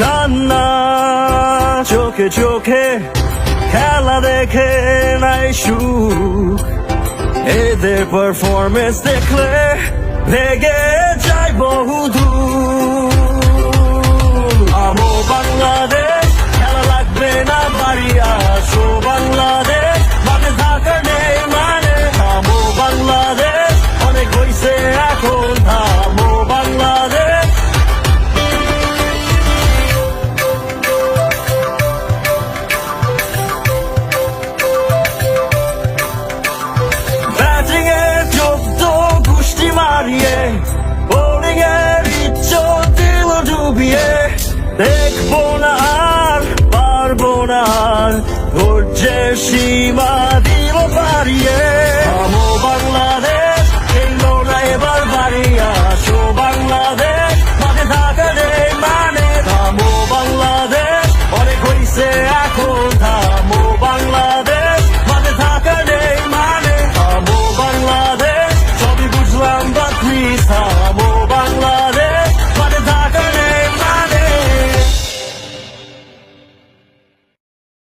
কান্না চোখে চোখে খেলা দেখে নাই সুখ। এদের পারফরমেন্স দেখলে ভেগে যায় বহু দেখব না আর পারব না ধৈর্যের সীমা